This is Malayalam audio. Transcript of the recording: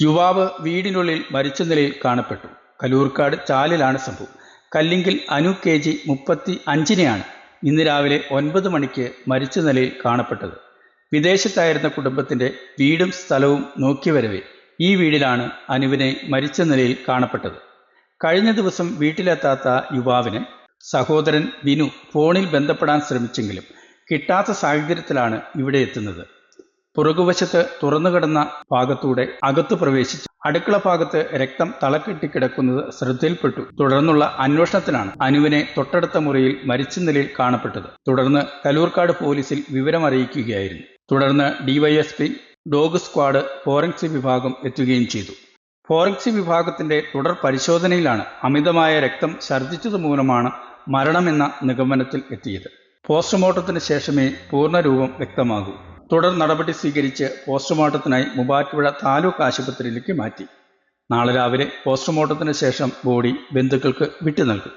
യുവാവ് വീടിനുള്ളിൽ മരിച്ച നിലയിൽ കാണപ്പെട്ടു. കലൂർക്കാട് ചാലിലാണ് സംഭവം. കല്ലിങ്കിൽ അനു കെ ജി മുപ്പത്തി അഞ്ചിനെയാണ് ഇന്ന് രാവിലെ ഒൻപത് മണിക്ക് മരിച്ച നിലയിൽ കാണപ്പെട്ടത്. വിദേശത്തായിരുന്ന കുടുംബത്തിന്റെ വീടും സ്ഥലവും നോക്കിവരവേ ഈ വീടിലാണ് അനുവിനെ മരിച്ച നിലയിൽ കാണപ്പെട്ടത്. കഴിഞ്ഞ ദിവസം വീട്ടിലെത്താത്ത യുവാവിന് സഹോദരൻ വിനു ഫോണിൽ ബന്ധപ്പെടാൻ ശ്രമിച്ചെങ്കിലും കിട്ടാത്ത സാഹചര്യത്തിലാണ് ഇവിടെ എത്തുന്നത്. പുറകുവശത്ത് തുറന്നുകിടന്ന ഭാഗത്തൂടെ അകത്തു പ്രവേശിച്ചു. അടുക്കള ഭാഗത്ത് രക്തം തളക്കെട്ടി കിടക്കുന്നത് ശ്രദ്ധയിൽപ്പെട്ടു. തുടർന്നുള്ള അന്വേഷണത്തിലാണ് അനുവിനെ തൊട്ടടുത്ത മുറിയിൽ മരിച്ച നിലയിൽ കാണപ്പെട്ടത്. തുടർന്ന് കലൂർക്കാട് പോലീസിൽ വിവരമറിയിക്കുകയായിരുന്നു. തുടർന്ന് ഡിവൈഎസ്പി ഡോഗ് സ്ക്വാഡ് ഫോറൻസിക് വിഭാഗം എത്തുകയും ചെയ്തു. ഫോറൻസിക് വിഭാഗത്തിന്റെ തുടർ പരിശോധനയിലാണ് അമിതമായ രക്തം ഛർദ്ദിച്ചത് മൂലമാണ് മരണമെന്ന നിഗമനത്തിൽ എത്തിയത്. പോസ്റ്റ്മോർട്ടത്തിന് ശേഷമേ പൂർണരൂപം വ്യക്തമാകൂ. തുടർ നടപടി സ്വീകരിച്ച് പോസ്റ്റ്മോർട്ടത്തിനായി മുബാറ്റുപുഴ താലൂക്ക് ആശുപത്രിയിലേക്ക് മാറ്റി. നാളെ രാവിലെ പോസ്റ്റ്മോർട്ടത്തിന് ശേഷം ബോഡി ബന്ധുക്കൾക്ക് വിട്ടു നൽകും.